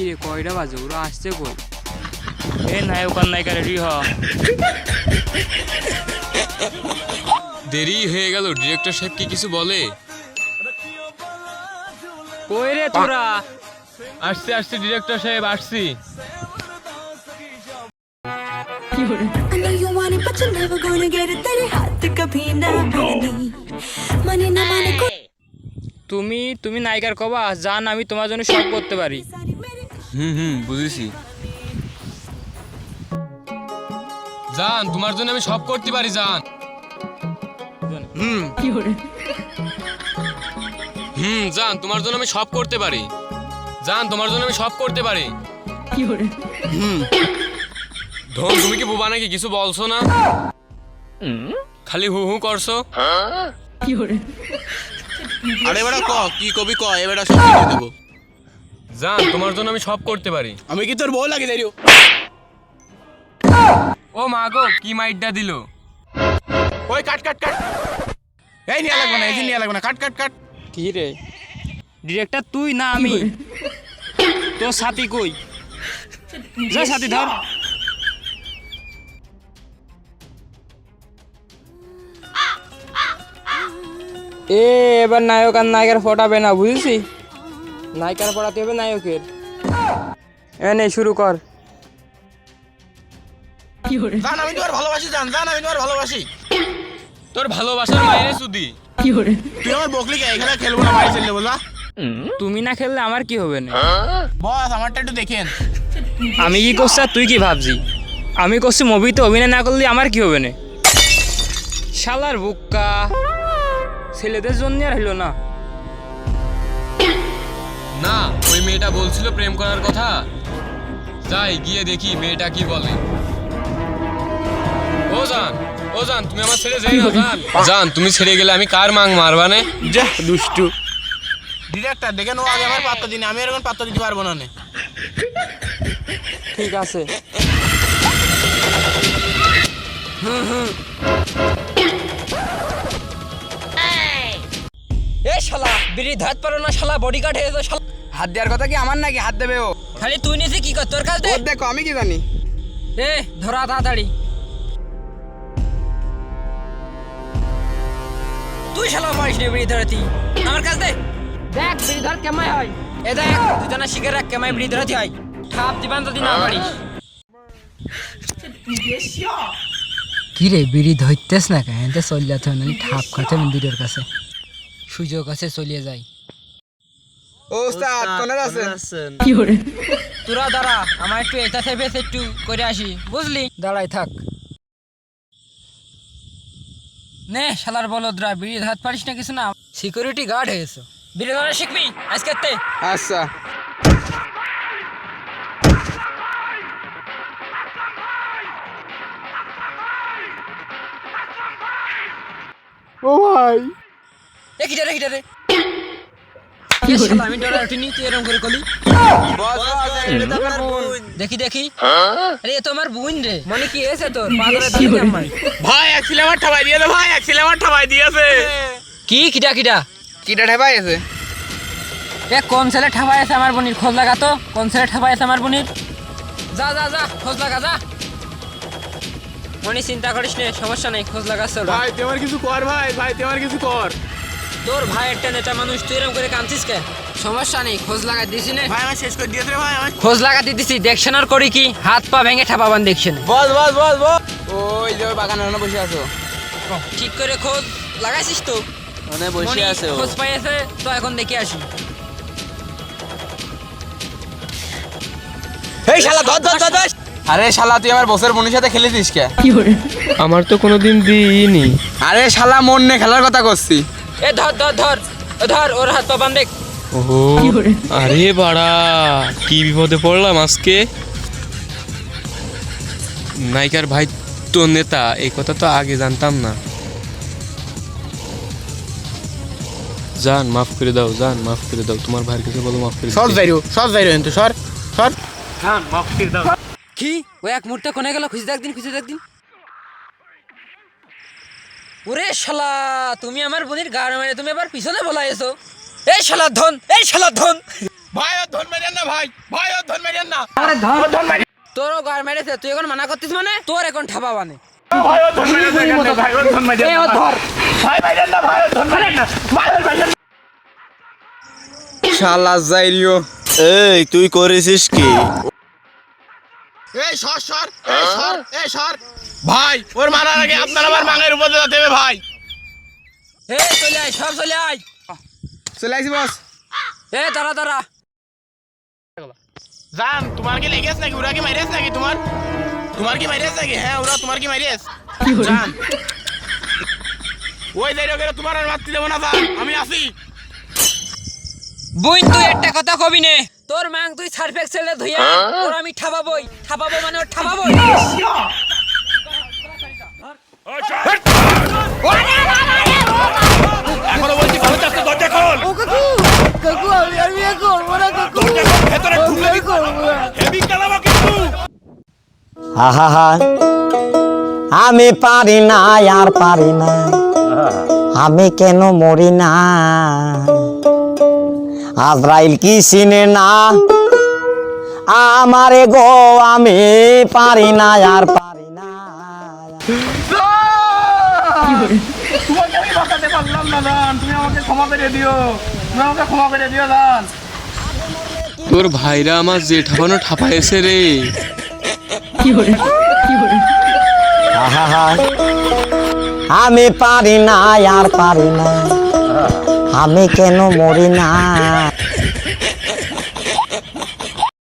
কি রে কয়টা বাজে ওরা আসছে কই এ নায়ক আর নায়িকা রেডি হ দেরি হয়ে গেল ডিরেক্টর সাহেব কি কিছু বলে কই রে তোরা আসছি আসছি ডিরেক্টর সাহেব আসছি I know you want it, but you're never gonna get it. तेरे हाथ कभी ना आनी माने ना माने कोई তুমি তুমি নায়িকার কবা জান আমি তোমার জন্য সব করতে পারি सारी मेरी হুম হুম বুঝেছি। জান তোমার জন্য আমি সব করতে পারি জান। হুম। হুম জান তোমার জন্য আমি সব করতে পারি। জান তোমার জন্য আমি সব করতে পারি। হুম। ধন তুমি কি বোবা নাকি? কিছু বলছো না? খালি হু হু করছ? আরে এবারে ক কি কবি ক এবারে সব দেবো। জান তোমার জন্য আমি সব করতে পারি। আমি কি তোর বউ লাগে দেরি ও মা গো কি মাইটটা দিল? ওই কাট কাট কাট। এই নিয়ে লাগবে না এই নিয়ে লাগবে না কাট কাট কাট। কি রে? ডিরেক্টর তুই না আমি? তোর সাথী কই? যা সাথী ধর। এ এবার নায়ক আর নায়িকার ফটাবে না বুঝেছি নায়িকার ফটাতে হবে নায়কের। এ নে শুরু কর। জান আমি তোমার ভালোবাসি জান জান আমি তোমার ভালোবাসি। তোর ভালোবাসার মায়ের সুদি। তুই আমার বকলি কে? এখানে খেলব না বলবা? তুমি না খেললে আমার কি হবে না? বস আমারটা একটু দেখেন আমি কি করছি তুই কি ভাবছি আমি করছি মুভিতে অভিনয় না করলে আমার কি হবে না? শালার বুক্কা ছেলেদের জন্য আর হইল না। না ওই মেয়েটা বলছিল প্রেম করার কথা। যাই গিয়ে দেখি মেয়েটা কি বলে। ও জান ও জান তুমি আমার ছেড়ে যাই না জান। জান তুমি ছেড়ে গেলে আমি কার মাং মারবানে যা দুষ্টু। ডিরেক্টর দেখেন ও আগে আমার পাত্তা দিন আমি এরকম পাত্তা দিতে পারব না নে। ঠিক আছে। এ শালা বিড়ি ধাত পারো না শালা বডিগার্ড হয়ে শালা। হাত দেওয়ার কথা কি আমার নাকি হাত দেবে ও? খালি তুই নিছি কি কর? তোর কাজ দে ওর দেখো আমি কি জানি? এ ধরা তাড়াতাড়ি। তুই শালা পারিস না বিড়ি ধরাতি। আমার দে দেখ বিড়ি ধর কেমন হয়। এ দেখ দুজনে শিখে রাখ কেমন বিড়ি ধরাতি হয়। ঠাপ দিবান যদি না পারিস কি রে বিড়ি ধরতেস না কেন? চলিয়া নালি ঠাপ খাতে মন্দিরের কাছে। সুযোগ আছে চলিয়ে যাই। ও উস্তাদ কোনে আছেন? তোরা দাঁড়া আমার একটু এটা সেভে একটু করে আসি বুঝলি? দাঁড়াই থাক। নে শালার বলদরা বিড়ি ধরাত পারিস না কিছু না? সিকিউরিটি গার্ড হয়েছে বিড়ি ধরা শিখবি? আজকে তে। আচ্ছা। এ কিটা রে রে? আমি ডরা উঠিনি তুই এরকম করে কলি দেখি দেখি আরে এ তো আমার বোন রে। মনে কি এসে তোর? পাগলা দিয়ে আমার ভাই এক সিলেমার ঠাবাই দিয়ে ভাই এক সিলেমার ঠাবাই দিয়েছে। কি কিটা কিটা কিটা ঠেপাই আছে? এ কোন ছেলে ঠাপাই আছে আমার বোনির? খোঁজ লাগা তো। কোন ছেলে ঠাপাই আছে আমার বোনির? যা যা যা খোঁজ লাগা যা। মনি চিন্তা করিস নে সমস্যা নাই খোঁজ লাগা চল। ভাই তুই আমার কিছু কর ভাই ভাই তুই আমার কিছু কর। তোর ভাই একটা নেতা মানুষ তুই এরকম করে কাঁদছিস কে? সমস্যা নেই খোঁজ লাগা দিছি নে। ভাই আমার শেষ করে দিয়েছে রে ভাই আমার খোঁজ লাগাতে দিছি দেখছেন আর করি কি? হাত পা ভেঙে ঠাপাবান দেখছেন। বস বস বস বস। ওই যে বাগানে ওখানে বসে আছো। ঠিক করে খোঁজ লাগাইছিস তো? ওখানে বসে আছে ও। খোঁজ পাইছে তো এখন দেখে আসি। এই শালা ধর ধর ধর ধর। আরে শালা তুই আমার বসের বোনের সাথে খেলেছিস কে? আমার তো কোনোদিন দিইনি। আরে শালা মন নে খেলার কথা করছি। এ ধর ধর ধর ধর ওর হাত পা ওহো আরে বাড়া কি বিপদে পড়লাম আজকে? নায়িকার ভাই তো নেতা এই কথা তো আগে জানতাম না। জান মাফ করে দাও জান মাফ করে দাও তোমার ভাইয়ের কাছে বলো মাফ করে সর দিতে। যাই রো সর যাই রো কিন্তু সর সর। কি? ও এক মুহূর্তে কোনে গেল? খুঁজে দেখ দিন খুঁজে দেখ দিন ওরে শালা তুমি আমার বোনের গাড় মেরে তুমি আবার পিছনে বলা এসো এই শালা ধন এই শালা ধন। ভাই ও ধন মেরেন না ভাই। ভাই ও ধন মেরেন না। আরে ধন ধন মেরে তোরও গার মেরেছে তুই এখন মানা করতিস মানে? তোর এখন ঠাপা বানে। শালা যাইরিও এই তুই করেছিস কি? এই সর সর এই সর এই সর। ভাই ওর মারার আগে আপনার আমার মাঙের উপর হবে ভাই। হে চলে আয় সব চলে আয়। চলে আইছি বস। এ দাঁড়া দাঁড়া। জান তোমার কি লেগেছ নাকি? ওরা কি মারিয়েছ নাকি তোমার? তোমার কি মারিয়েছ নাকি? হ্যাঁ ওরা তোমার কি মারিয়েছ জান। ওই দেরি করে তোমার আর মারতে দেবো না জান। আমি আসি। বুই তুই একটা কথা কবি নে। তোর ম্যাং তুই সার্ফেক্স ছেলে ধুইয়া ওর আমি ঠাপাবই। ঠাপাবো মানে ওর ঠাপাবই। এখনও বলছি ভালো চাষটা দরজা খোল। কাকু আমি আর বিয়ে করব না কাকু। ভেতরে ঢুকলে হেভি চালাবো কিন্তু। আহা আমি পারি না আর পারি না। আমি কেন মরি না? আজরাইল কি চিনে না? আমারে গো আমি পারি না আর পারি না। তোমাকে আমি বাঁচাতে পারলাম না জান তুমি আমাকে ক্ষমা করে দিও তুমি আমাকে ক্ষমা করে দিও জান তোর ভাইরা আমার জেঠাবানো ঠাপাইছে রে। আমি পারি না আর পারি না। আমি কেন মরি না?